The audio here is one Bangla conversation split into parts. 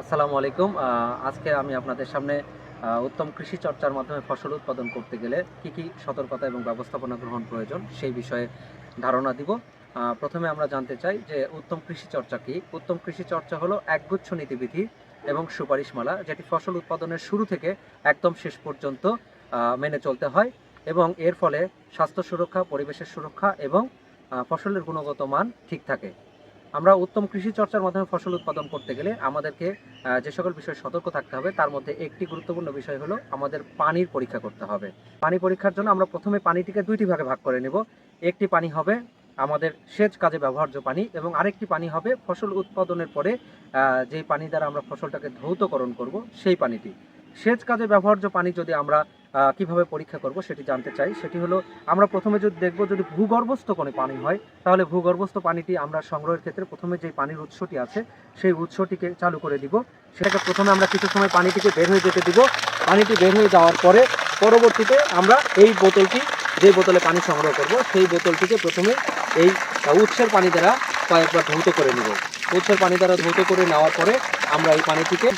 আসসালামু আলাইকুম। আজকে আমি আপনাদের সামনে উত্তম কৃষি চর্চার মাধ্যমে ফসল উৎপাদন করতে গেলে কি কি সতর্কতা এবং ব্যবস্থাপনা গ্রহণ প্রয়োজন সেই বিষয়ে ধারণা দিব। প্রথমে আমরা জানতে চাই যে উত্তম কৃষি চর্চা কি? উত্তম কৃষি চর্চা হলো একগুচ্ছ নীতিবিধি এবং সুপারিশমালা যেটি ফসল উৎপাদনের শুরু থেকে একদম শেষ পর্যন্ত মেনে চলতে হয় এবং এর ফলে স্বাস্থ্য সুরক্ষা, পরিবেশের সুরক্ষা এবং ফসলের গুণগত মান ঠিক থাকে। আমরা উত্তম কৃষি চর্চার মাধ্যমে ফসল উৎপাদন করতে গেলে আমাদেরকে যে সকল বিষয়ে সতর্ক থাকতে হবে, তার মধ্যে একটি গুরুত্বপূর্ণ বিষয় হলো আমাদের পানির পরীক্ষা করতে হবে। পানি পরীক্ষার জন্য আমরা প্রথমে পানিটিকে দুইটি ভাগে ভাগ করে নেব। একটি পানি হবে আমাদের সেচ কাজে ব্যবহার্য পানি এবং আরেকটি পানি হবে ফসল উৎপাদনের পরে যেই পানি দ্বারা আমরা ফসলটাকে ধৌতকরণ করব, সেই পানিটি। সেচ কাজে ব্যবহার্য পানি যদি আমরা কীভাবে পরীক্ষা করব সেটি জানতে চাই। সেটি হলো, আমরা প্রথমে যদি দেখব যদি ভূগর্ভস্থ কোনো পানি হয়, তাহলে ভূগর্ভস্থ পানিটি আমরা সংগ্রহের ক্ষেত্রে প্রথমে যে পানির উৎসটি আছে, সেই উৎসটিকে চালু করে দিব। সেটাকে প্রথমে আমরা কিছু সময় পানিটিকে বের হয়ে যেতে দিব। পানিটি বের হয়ে যাওয়ার পরে পরবর্তীতে আমরা এই বোতলটি, যে বোতলে পানি সংগ্রহ করব, সেই বোতলটিকে প্রথমে এই উৎসের পানি দ্বারা কয়েকবার ধৌত করে নিব। উৎসের পানি দ্বারা ধৌত করে নেওয়ার পরে আমরা এই পানিটিকে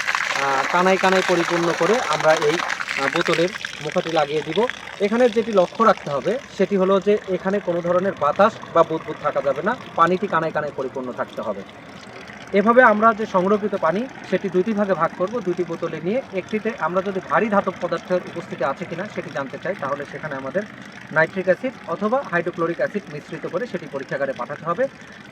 কানায় কানায় পরিপূর্ণ করে আমরা এই বোতলের মুখাটি লাগিয়ে দিব। এখানে যেটি লক্ষ্য রাখতে হবে, সেটি হলো যে এখানে কোনো ধরনের বাতাস বা বুদবুদ থাকা যাবে না। পানিটি কানায় কানায় পরিপূর্ণ থাকতে হবে। এভাবে আমরা যে সংরক্ষিত পানি, সেটি দুইটি ভাগে ভাগ করব। দুইটি বোতলে নিয়ে একটিতে আমরা যদি ভারী ধাতব পদার্থের উপস্থিতি আছে কিনা সেটি জানতে চাই, তাহলে সেখানে আমাদের নাইট্রিক অ্যাসিড অথবা হাইড্রোক্লোরিক অ্যাসিড মিশ্রিত করে সেটি পরীক্ষাগারে পাঠাতে হবে।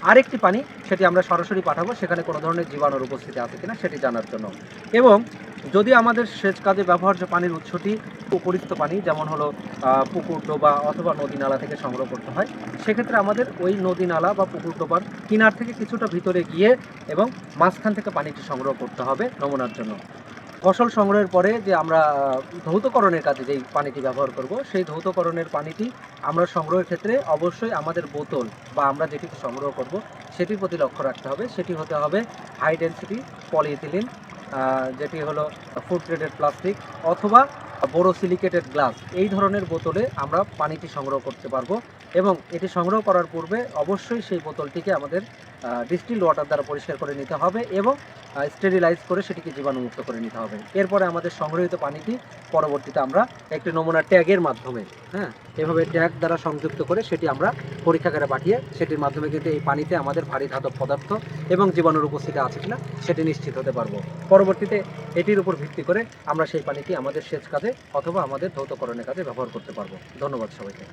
আরেকটি পানি, সেটি আমরা সরাসরি পাঠাবো, সেখানে কোনো ধরনের জীবাণুর উপস্থিতি আছে কিনা সেটি জানার জন্য। এবং যদি আমাদের সেচ কাজে ব্যবহার্য পানির উৎসটি উপরিস্থ পানি, যেমন হলো পুকুর ডোবা অথবা নদী নালা থেকে সংগ্রহ করতে হয়, সেক্ষেত্রে আমাদের ওই নদী নালা বা পুকুর ডোবার কিনার থেকে কিছুটা ভিতরে গিয়ে এবং মাঝখান থেকে পানিটি সংগ্রহ করতে হবে নমুনার জন্য। ফসল সংগ্রহের পরে যে আমরা ধৌতকরণের কাজে যেই পানিটি ব্যবহার করব, সেই ধৌতকরণের পানিটি আমরা সংগ্রহের ক্ষেত্রে অবশ্যই আমাদের বোতল বা আমরা যেটিকে সংগ্রহ করব, সেটির প্রতি লক্ষ্য রাখতে হবে। সেটি হতে হবে হাই ডেন্সিটি, পলিইথিলিন যেটি হলো ফুড গ্রেডেড প্লাস্টিক অথবা বড় সিলিকেটেড গ্লাস। এই ধরনের বোতলে আমরা পানিটি সংগ্রহ করতে পারব এবং এটি সংগ্রহ করার পূর্বে অবশ্যই সেই বোতলটিকে আমাদের ডিস্টিল ওয়াটার দ্বারা পরিষ্কার করে নিতে হবে এবং স্টেরিলাইজ করে সেটিকে জীবাণুমুক্ত করে নিতে হবে। এরপরে আমাদের সংগ্রহিত পানিটি পরবর্তীতে আমরা একটি নমুনা ট্যাগের মাধ্যমে হ্যাঁ এভাবে ট্যাগ দ্বারা সংযুক্ত করে সেটি আমরা পরীক্ষাগারে পাঠিয়ে সেটির মাধ্যমে কিন্তু এই পানিতে আমাদের ভারী ধাতব পদার্থ এবং জীবাণুর উপস্থিতি আছে কিনা সেটি নিশ্চিত হতে পারব। পরবর্তীতে এটির উপর ভিত্তি করে আমরা সেই পানিটি আমাদের সেচ কাজে অথবা আমাদের ধৌতকরণের কাজে ব্যবহার করতে পারব। ধন্যবাদ সবাইকে।